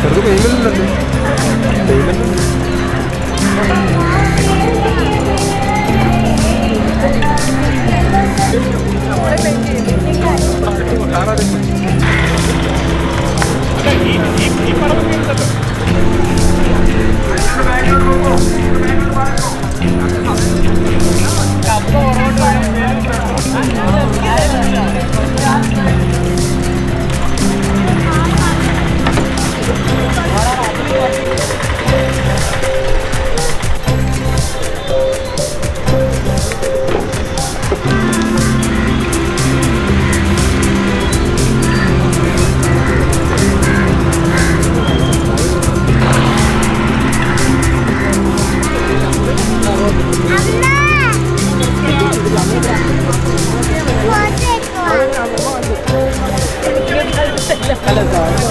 ചെറുത് payment payment ഈ ഈ പടമൊക്കെ Salazar.